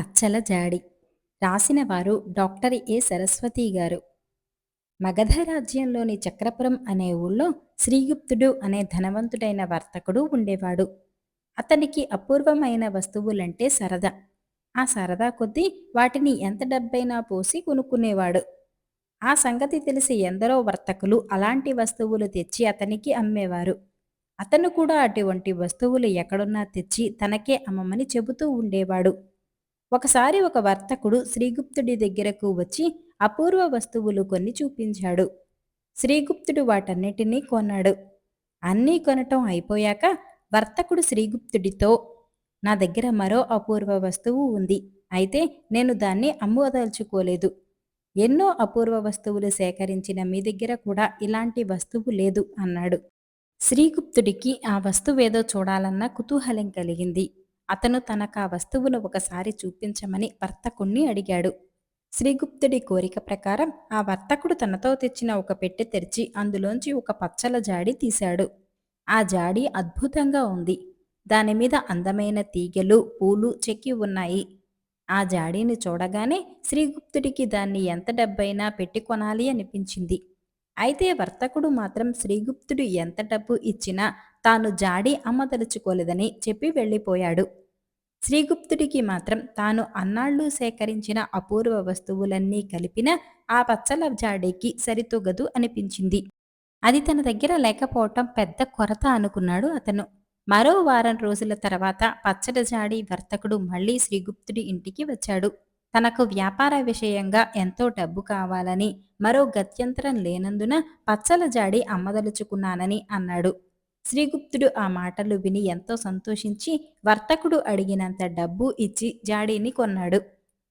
పచ్చల జాడి. రాసినవారు doctor ఏ. సరస్వతి గారు. మగధ రాజ్యంలోని చక్రపురం అనే ఊళ్ళో శ్రీగుప్తుడు అనే ధనవంతుడైన వర్తకుడు ఉండేవాడు. అతనికి అపూర్వమైన వస్తువులంటే సరదా. ఆ సరదా కొద్దీ వాటిని ఎంత డబ్బైనా పోసి కొనుక్కునేవాడు. ఆ సంగతి తెలిసి ఎందరో వర్తకులు అలాంటి వస్తువులు తెచ్చి అతనికి అమ్మేవారు. అతను కూడా అటువంటి వస్తువులు ఎక్కడున్నా తెచ్చి తనకే అమ్మమని చెబుతూ ఉండేవాడు. ఒకసారి ఒక వర్తకుడు శ్రీగుప్తుడి దగ్గరకు వచ్చి అపూర్వ వస్తువులు కొన్ని చూపించాడు. శ్రీగుప్తుడు వాటన్నిటినీ కొన్నాడు. అన్నీ కొనటం అయిపోయాక వర్తకుడు శ్రీగుప్తుడితో నా దగ్గర మరో అపూర్వ వస్తువు ఉంది. అయితే నేను దాన్ని అమ్మదలుచుకోలేదు. ఎన్నో అపూర్వ వస్తువులు సేకరించిన మీ దగ్గర కూడా ఇలాంటి వస్తువు లేదు అన్నాడు. శ్రీగుప్తుడికి ఆ వస్తువేదో చూడాలన్న కుతూహలం కలిగింది. అతను తనకు ఆ వస్తువును ఒకసారి చూపించమని వర్తకుణ్ణి అడిగాడు. శ్రీగుప్తుడి కోరిక ప్రకారం ఆ వర్తకుడు తనతో తెచ్చిన ఒక పెట్టె తెరిచి అందులోంచి ఒక పచ్చల జాడి తీశాడు. ఆ జాడి అద్భుతంగా ఉంది. దానిమీద అందమైన తీగలు పూలు చెక్కి ఉన్నాయి. ఆ జాడీని చూడగానే శ్రీగుప్తుడికి దాన్ని ఎంత డబ్బైనా పెట్టి కొనాలి అనిపించింది. అయితే వర్తకుడు మాత్రం శ్రీగుప్తుడు ఎంత డబ్బు ఇచ్చినా తాను జాడి అమ్మదలుచుకోలేదని చెప్పి వెళ్ళిపోయాడు. శ్రీగుప్తుడికి మాత్రం తాను అన్నాళ్ళు సేకరించిన అపూర్వ వస్తువులన్నీ కలిపిన ఆ పచ్చల జాడేకి సరితూగదు అనిపించింది. అది తన దగ్గర లేకపోవటం పెద్ద కొరత అనుకున్నాడు అతను. మరో వారం రోజుల తర్వాత పచ్చడ జాడి వర్తకుడు మళ్ళీ శ్రీగుప్తుడి ఇంటికి వచ్చాడు. తనకు వ్యాపార విషయంగా ఎంతో డబ్బు కావాలని మరో గత్యంతరం లేనందున పచ్చల జాడి అమ్మదలుచుకున్నానని అన్నాడు. శ్రీగుప్తుడు ఆ మాటలు విని ఎంతో సంతోషించి వర్తకుడు అడిగినంత డబ్బు ఇచ్చి జాడీని కొన్నాడు.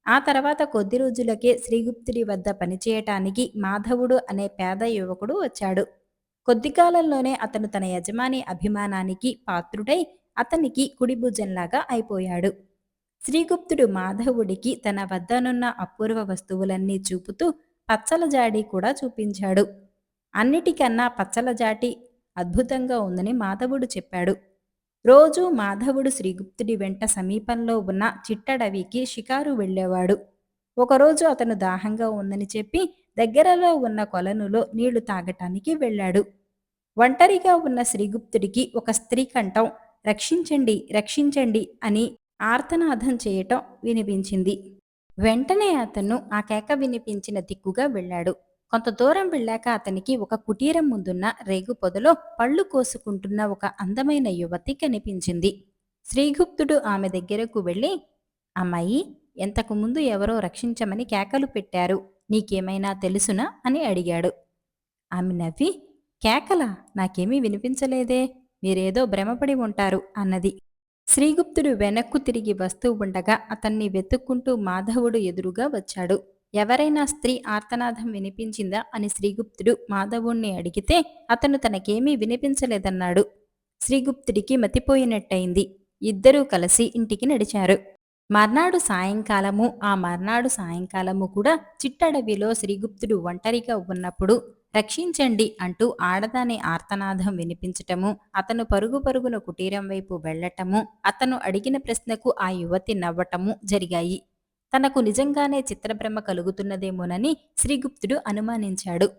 ఆ తర్వాత కొద్ది రోజులకే శ్రీగుప్తుడి వద్ద పనిచేయటానికి మాధవుడు అనే పేద యువకుడు వచ్చాడు. కొద్ది కాలంలోనే అతను తన యజమాని అభిమానానికి పాత్రుడై అతనికి కుడిభుజంలాగా అయిపోయాడు. శ్రీగుప్తుడు మాధవుడికి తన వద్దనున్న అపూర్వ వస్తువులన్నీ చూపుతూ పచ్చల జాడి కూడా చూపించాడు. అన్నిటికన్నా పచ్చల జాటి అద్భుతంగా ఉందని మాధవుడు చెప్పాడు. రోజు మాధవుడు శ్రీగుప్తుడి వెంట సమీపంలో ఉన్న చిట్టడవికి షికారు వెళ్ళేవాడు. ఒకరోజు అతను దాహంగా ఉందని చెప్పి దగ్గరలో ఉన్న కొలనులో నీళ్ళు తాగటానికి వెళ్ళాడు. ఒంటరిగా ఉన్న శ్రీగుప్తుడికి ఒక స్త్రీ కంఠం రక్షించండి రక్షించండి అని ఆర్తనాదం చేయటం వినిపించింది. వెంటనే అతను ఆ కేక వినిపించిన దిక్కుగా వెళ్ళాడు. కొంత దూరం వెళ్ళాక అతనికి ఒక కుటీరం ముందున్న రేగు పొదలో పళ్ళు కోసుకుంటున్న ఒక అందమైన యువతి కనిపించింది. శ్రీగుప్తుడు ఆమె దగ్గరకు వెళ్ళి అమ్మాయి ఎంతకు ముందు ఎవరో రక్షించమని కేకలు పెట్టారు. నీకేమైనా తెలుసునా? అని అడిగాడు. ఆమె నవ్వి కేకలా? నాకేమీ వినిపించలేదే. మీరేదో భ్రమపడి ఉంటారు అన్నది. శ్రీగుప్తుడు వెనక్కు తిరిగి వస్తూ ఉండగా అతన్ని వెతుక్కుంటూ మాధవుడు ఎదురుగా వచ్చాడు. ఎవరైనా స్త్రీ ఆర్తనాదం వినిపించిందా అని శ్రీగుప్తుడు మాధవుణ్ణి అడిగితే అతను తనకేమీ వినిపించలేదన్నాడు. శ్రీగుప్తుడికి మతిపోయినట్టయింది. ఇద్దరూ కలిసి ఇంటికి నడిచారు. మర్నాడు సాయంకాలము ఆ మర్నాడు సాయంకాలము కూడా చిట్టడవిలో శ్రీగుప్తుడు ఒంటరిగా ఉన్నప్పుడు రక్షించండి అంటూ ఆడదాని ఆర్తనాదం వినిపించటము అతను పరుగు పరుగున కుటీరం వైపు వెళ్ళటము అతను అడిగిన ప్రశ్నకు ఆ యువతి నవ్వటము జరిగాయి. తనకు నిజంగానే చిత్రభ్రమ కలుగుతున్నదేమోనని శ్రీగుప్తుడు అనుమానించాడు.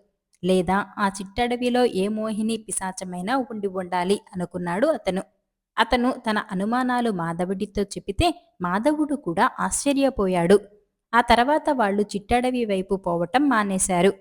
లేదా ఆ చిట్టడవిలో ఏ మోహిని పిశాచమైనా ఉండి ఉండాలి అనుకున్నాడు అతను. అతను తన అనుమానాలు మాధవుడితో చెబితే మాధవుడు కూడా ఆశ్చర్యపోయాడు. ఆ తర్వాత వాళ్ళు చిట్టడవి వైపు పోవటం మానేశారు.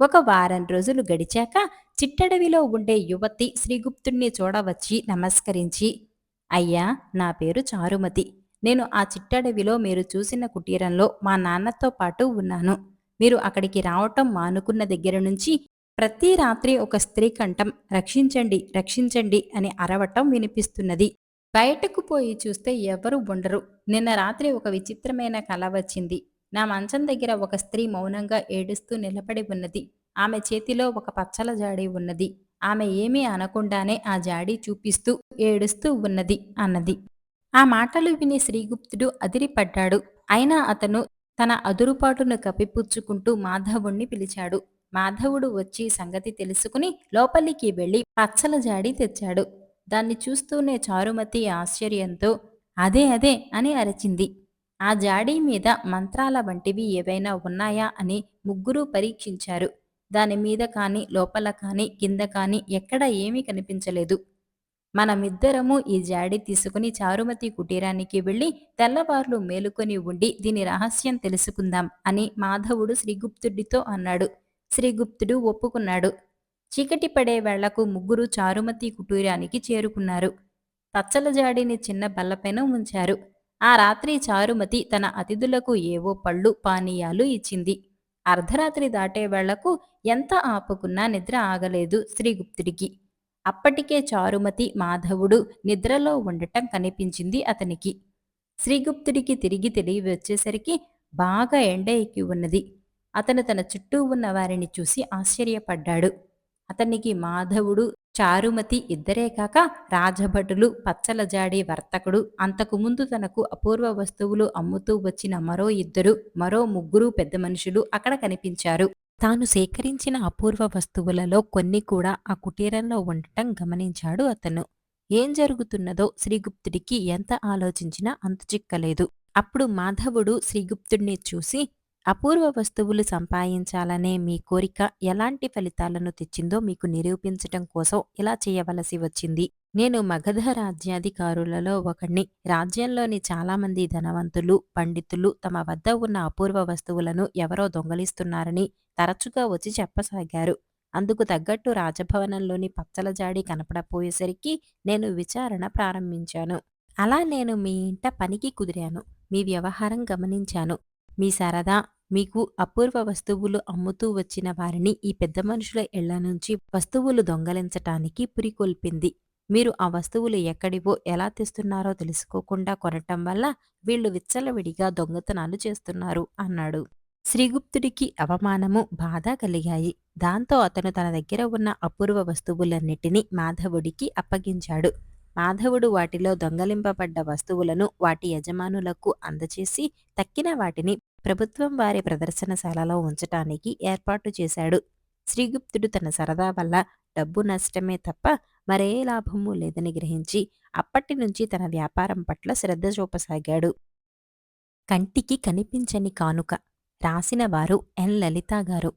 ఒక వారం రోజులు గడిచాక చిట్టడవిలో ఉండే యువతి శ్రీగుప్తుణ్ణి చూడవచ్చి నమస్కరించి అయ్యా నా పేరు చారుమతి. నేను ఆ చిట్టడవిలో మీరు చూసిన కుటీరంలో మా నాన్నతో పాటు ఉన్నాను. మీరు అక్కడికి రావటం మానుకున్న దగ్గర నుంచి ప్రతి రాత్రి ఒక స్త్రీ కంఠం రక్షించండి రక్షించండి అని అరవటం వినిపిస్తున్నది. బయటకు పోయి చూస్తే ఎవరు ఉండరు. నిన్న రాత్రి ఒక విచిత్రమైన కళ వచ్చింది. నా మంచం దగ్గర ఒక స్త్రీ మౌనంగా ఏడుస్తూ నిలబడి ఉన్నది. ఆమె చేతిలో ఒక పచ్చల జాడి ఉన్నది. ఆమె ఏమీ అనకుండానే ఆ జాడి చూపిస్తూ ఏడుస్తూ ఉన్నది అన్నది. ఆ మాటలు విని శ్రీగుప్తుడు అదిరిపడ్డాడు. అయినా అతను తన అదురుపాటును కప్పిపుచ్చుకుంటూ మాధవుణ్ణి పిలిచాడు. మాధవుడు వచ్చి సంగతి తెలుసుకుని లోపలికి వెళ్ళి పచ్చల జాడి తెచ్చాడు. దాన్ని చూస్తూనే చారుమతి ఆశ్చర్యంతో అదే అదే అని అరచింది. ఆ జాడీ మీద మంత్రాల వంటివి ఏవైనా ఉన్నాయా అని ముగ్గురూ పరీక్షించారు. దాని మీద కానీ లోపల కానీ కింద కానీ ఎక్కడ ఏమీ కనిపించలేదు. మనమిద్దరము ఈ జాడి తీసుకుని చారుమతి కుటీరానికి వెళ్ళి తెల్లవార్లు మేలుకొని ఉండి దీని రహస్యం తెలుసుకుందాం అని మాధవుడు శ్రీగుప్తుడితో అన్నాడు. శ్రీగుప్తుడు ఒప్పుకున్నాడు. చీకటి పడే వేళ్ళకు ముగ్గురు చారుమతి కుటీరానికి చేరుకున్నారు. పచ్చల జాడిని చిన్న బల్లపైన ఉంచారు. ఆ రాత్రి చారుమతి తన అతిథులకు ఏవో పళ్ళు పానీయాలు ఇచ్చింది. అర్ధరాత్రి దాటే వేళ్ళకు ఎంత ఆపుకున్నా నిద్ర ఆగలేదు శ్రీగుప్తుడికి. అప్పటికే చారుమతి మాధవుడు నిద్రలో ఉండటం కనిపించింది అతనికి. శ్రీగుప్తుడికి తిరిగి తెలివి వచ్చేసరికి బాగా ఎండ ఎక్కి ఉన్నది. అతను తన చుట్టూ ఉన్న వారిని చూసి ఆశ్చర్యపడ్డాడు. అతనికి మాధవుడు చారుమతి ఇద్దరే కాక రాజభటులు పచ్చల జాడి వర్తకుడు అంతకుముందు తనకు అపూర్వ వస్తువులు అమ్ముతూ వచ్చిన మరో ఇద్దరు మరో ముగ్గురు పెద్ద మనుషులు అక్కడ కనిపించారు. తాను సేకరించిన అపూర్వ వస్తువులలో కొన్ని కూడా ఆ కుటీరంలో ఉండటం గమనించాడు అతను. ఏం జరుగుతున్నదో శ్రీగుప్తుడికి ఎంత ఆలోచించినా అంతుచిక్కలేదు అప్పుడు మాధవుడు శ్రీగుప్తుడిని చూసి అపూర్వ వస్తువులు సంపాదించాలనే మీ కోరిక ఎలాంటి ఫలితాలను తెచ్చిందో మీకు నిరూపించటం కోసం ఇలా చేయవలసి వచ్చింది. నేను మగధ రాజ్యాధికారులలో ఒకణ్ణి. రాజ్యంలోని చాలామంది ధనవంతులు పండితులు తమ వద్ద ఉన్న అపూర్వ వస్తువులను ఎవరో దొంగలిస్తున్నారని తరచుగా వచ్చి చెప్పసాగారు. అందుకు తగ్గట్టు రాజభవనంలోని పచ్చల జాడి కనపడపోయేసరికి నేను విచారణ ప్రారంభించాను. అలా నేను మీ ఇంట పనికి కుదిరాను. మీ వ్యవహారం గమనించాను. మీ సరదా మీకు అపూర్వ వస్తువులు అమ్ముతూ వచ్చిన వారిని ఈ పెద్ద మనుషుల ఇళ్ళ నుంచి వస్తువులు దొంగలించటానికి పురికొల్పింది. మీరు ఆ వస్తువులు ఎక్కడివో ఎలా తెస్తున్నారో తెలుసుకోకుండా కొనటం వల్ల వీళ్ళు విచ్చలవిడిగా దొంగతనాలు చేస్తున్నారు అన్నాడు. శ్రీగుప్తుడికి అవమానము బాధ కలిగాయి. దాంతో అతను తన దగ్గర ఉన్న అపూర్వ వస్తువులన్నిటినీ మాధవుడికి అప్పగించాడు. మాధవుడు వాటిలో దొంగలింపబడ్డ వస్తువులను వాటి యజమానులకు అందచేసి తక్కిన వాటిని ప్రభుత్వం వారి ప్రదర్శనశాలలో ఉంచటానికి ఏర్పాటు చేశాడు. శ్రీగుప్తుడు తన సరదా వల్ల డబ్బు నష్టమే తప్ప మరే లాభమూ లేదని గ్రహించి అప్పటి నుంచి తన వ్యాపారం పట్ల శ్రద్ధ చూపసాగాడు. కంటికి కనిపించని కానుక రాసినవారు ఎన్. లలిత గారు.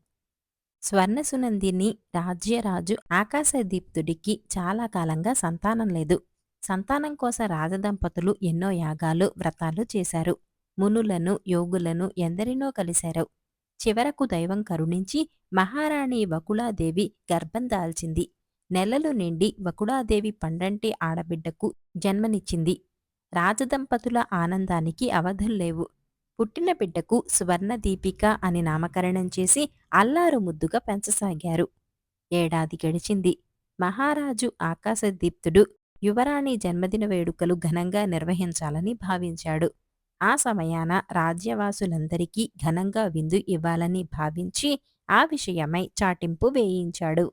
స్వర్ణసునందిని రాజ్యరాజు ఆకాశదీప్తుడికి చాలా కాలంగా సంతానం లేదు. సంతానం కోసం రాజదంపతులు ఎన్నో యాగాలు వ్రతాలు చేశారు. మునులను యోగులను ఎందరినో కలిశారు. చివరకు దైవం కరుణించి మహారాణి వకుళాదేవి గర్భం దాల్చింది. నెలలు నిండి వకుడాదేవి పండంటి ఆడబిడ్డకు జన్మనిచ్చింది. రాజదంపతుల ఆనందానికి అవధుల్లేవు పుట్టిన బిడ్డకు సువర్ణదీపిక అని నామకరణం చేసి అల్లారు ముద్దుగా పెంచసాగారు. ఏడాది గడిచింది. మహారాజు ఆకాశదీప్తుడు యువరాణి జన్మదిన వేడుకలు ఘనంగా నిర్వహించాలని భావించాడు. ఆ సమయాన రాజ్యవాసులందరికీ ఘనంగా విందు ఇవ్వాలని భావించి ఆ విషయమై చాటింపు వేయించాడు.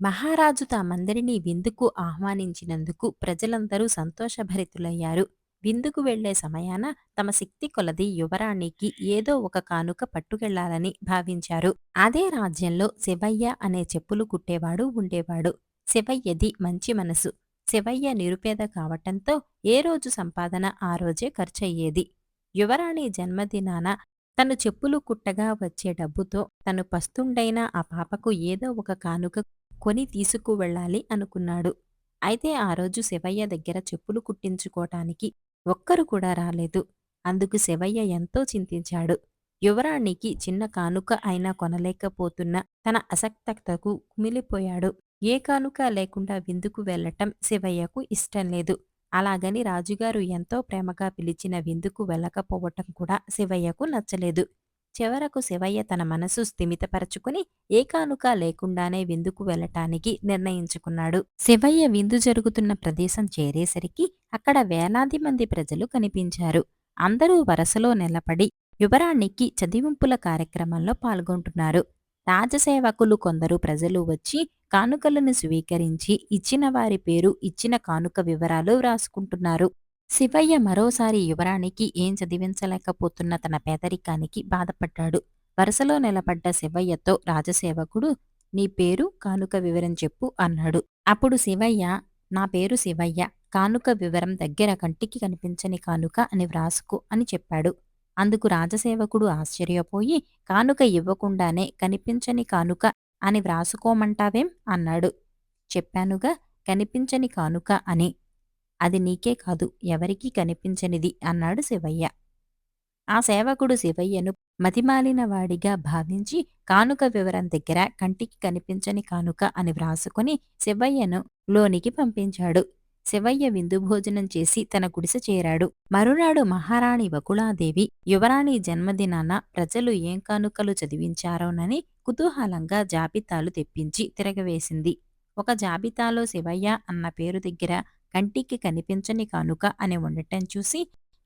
మహారాజు తామందరినీ విందుకు ఆహ్వానించినందుకు ప్రజలందరూ సంతోషభరితులయ్యారు. విందుకు వెళ్ళే సమయాన తమ శక్తి కొలది యువరాణికి ఏదో ఒక కానుక పట్టుకెళ్ళాలని భావించారు. అదే రాజ్యంలో శివయ్య అనే చెప్పులు కుట్టేవాడు ఉండేవాడు. శివయ్యది మంచి మనసు. శివయ్య నిరుపేద కావటంతో ఏ రోజు సంపాదన ఆ రోజే ఖర్చయ్యేది. యువరాణి జన్మదినాన తను చెప్పులు కుట్టగా వచ్చే డబ్బుతో తను పస్తుండైన ఆ పాపకు ఏదో ఒక కానుక కొని తీసుకువెళ్ళాలి అనుకున్నాడు. అయితే ఆ రోజు శివయ్య దగ్గర చెప్పులు కుట్టించుకోటానికి ఒక్కరు కూడా రాలేదు. అందుకు శివయ్య ఎంతో చింతించాడు. యువరాణికి చిన్న కానుక అయినా కొనలేకపోతున్న తన అసక్తతకు కుమిలిపోయాడు. ఏ కానుక లేకుండా విందుకు వెళ్ళటం శివయ్యకు ఇష్టం లేదు. అలాగని రాజుగారు ఎంతో ప్రేమగా పిలిచిన విందుకు వెళ్ళకపోవటం కూడా శివయ్యకు నచ్చలేదు. చివరకు శివయ్య తన మనసు స్థిమితపరచుకుని ఏకానుక లేకుండానే విందుకు వెళ్ళటానికి నిర్ణయించుకున్నాడు. శివయ్య విందు జరుగుతున్న ప్రదేశం చేరేసరికి అక్కడ వేలాది మంది ప్రజలు కనిపించారు. అందరూ వరసలో నిలబడి యువరాణికి చదివింపుల కార్యక్రమంలో పాల్గొంటున్నారు. రాజసేవకులు కొందరు ప్రజలు వచ్చి కానుకలను స్వీకరించి ఇచ్చిన వారి పేరు ఇచ్చిన కానుక వివరాలు వ్రాసుకుంటున్నారు శివయ్య మరోసారి యువరానికి ఏం చదివించలేకపోతున్న తన పేదరికానికి బాధపడ్డాడు. వరుసలో నిలబడ్డ శివయ్యతో రాజసేవకుడు నీ పేరు కానుక వివరం చెప్పు అన్నాడు. అప్పుడు శివయ్య నా పేరు శివయ్య కానుక వివరం దగ్గర కంటికి కనిపించని కానుక అని వ్రాసుకో అని చెప్పాడు. అందుకు రాజసేవకుడు ఆశ్చర్యపోయి కానుక ఇవ్వకుండానే కనిపించని కానుక అని వ్రాసుకోమంటావేం? అన్నాడు. చెప్పానుగా కనిపించని కానుక అని. అది నీకే కాదు ఎవరికీ కనిపించనిది అన్నాడు శివయ్య. ఆ సేవకుడు శివయ్యను మతిమాలిన వాడిగా భావించి కానుక వివరం దగ్గర కంటికి కనిపించని కానుక అని వ్రాసుకుని శివయ్యను లోనికి పంపించాడు. శివయ్య విందు భోజనం చేసి తన గుడిసె చేరాడు. మరునాడు మహారాణి వకుళాదేవి యువరాణి జన్మదినాన ప్రజలు ఏం కానుకలు చదివించారోనని కుతూహలంగా జాబితాలు తెప్పించి తిరగవేసింది. ఒక జాబితాలో శివయ్య అన్న పేరు దగ్గర కంటికి కనిపించని కానుక అని ఉండటం చూసి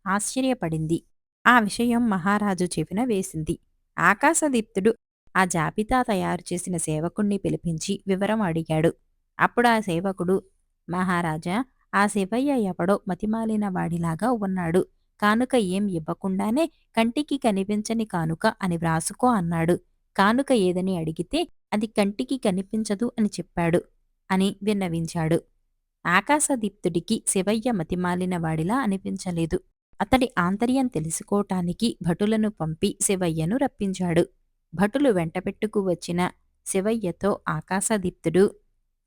ఆశ్చర్యపడింది. ఆ విషయం మహారాజు చెవిన వేసింది. ఆకాశదీప్తుడు ఆ జాబితా తయారు చేసిన సేవకుణ్ణి పిలిపించి వివరం అడిగాడు. అప్పుడు ఆ సేవకుడు మహారాజా ఆ శివయ్య ఎవడో మతిమాలిన వాడిలాగా ఉన్నాడు. కానుక ఏం ఇవ్వకుండానే కంటికి కనిపించని కానుక అని వ్రాసుకో అన్నాడు. కానుక ఏదని అడిగితే అది కంటికి కనిపించదు అని చెప్పాడు అని విన్నవించాడు. ఆకాశదీప్తుడికి శివయ్య మతిమాలిన వాడిలా అనిపించలేదు. అతడి ఆంతర్యం తెలుసుకోటానికి భటులను పంపి శివయ్యను రప్పించాడు. భటులు వెంటపెట్టుకు వచ్చిన శివయ్యతో ఆకాశదీప్తుడు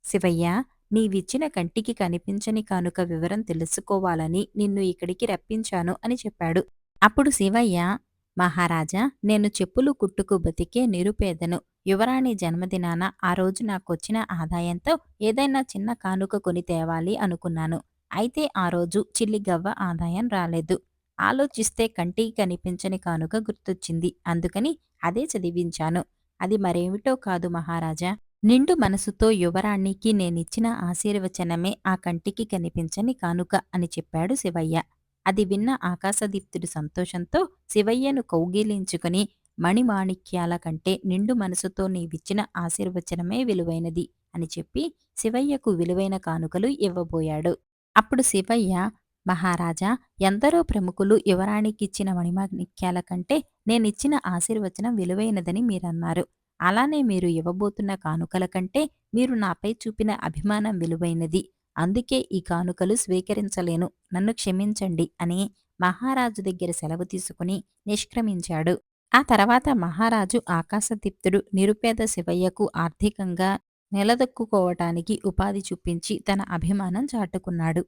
శివయ్య నీవిచ్చిన కంటికి కనిపించని కానుక వివరం తెలుసుకోవాలని నిన్ను ఇక్కడికి రప్పించాను అని చెప్పాడు. అప్పుడు శివయ్య మహారాజా నేను చెప్పులు కుట్టుకు బతికే నిరుపేదను. యువరాణి జన్మదినాన ఆ రోజు నాకొచ్చిన ఆదాయంతో ఏదైనా చిన్న కానుక కొని తేవాలి అనుకున్నాను. అయితే ఆ రోజు చిల్లిగవ్వ ఆదాయం రాలేదు. ఆలోచిస్తే కంటికి కనిపించని కానుక గుర్తొచ్చింది. అందుకని అదే చదివించాను. అది మరేమిటో కాదు మహారాజా. నిండు మనసుతో యువరాణికి నేనిచ్చిన ఆశీర్వచనమే ఆ కంటికి కనిపించని కానుక అని చెప్పాడు శివయ్య. అది విన్న ఆకాశదీప్తుడి సంతోషంతో శివయ్యను కౌగిలించుకుని మణిమాణిక్యాల కంటే నిండు మనసుతో నీవిచ్చిన ఆశీర్వచనమే విలువైనది అని చెప్పి శివయ్యకు విలువైన కానుకలు ఇవ్వబోయాడు. అప్పుడు శివయ్య మహారాజా ఎందరో ప్రముఖులు యువరాణికిచ్చిన మణిమాణిక్యాల కంటే నేనిచ్చిన ఆశీర్వచనం విలువైనదని మీరన్నారు. అలానే మీరు ఇవ్వబోతున్న కానుకల కంటే మీరు నాపై చూపిన అభిమానం విలువైనది. అందుకే ఈ కానుకలు స్వీకరించలేను. నన్ను క్షమించండి అని మహారాజు దగ్గర సెలవు తీసుకుని నిష్క్రమించాడు. ఆ తర్వాత మహారాజు ఆకాశదీప్తుడు నిరుపేద శివయ్యకు ఆర్థికంగా నిలదొక్కుకోవటానికి ఉపాధి చూపించి తన అభిమానం చాటుకున్నాడు.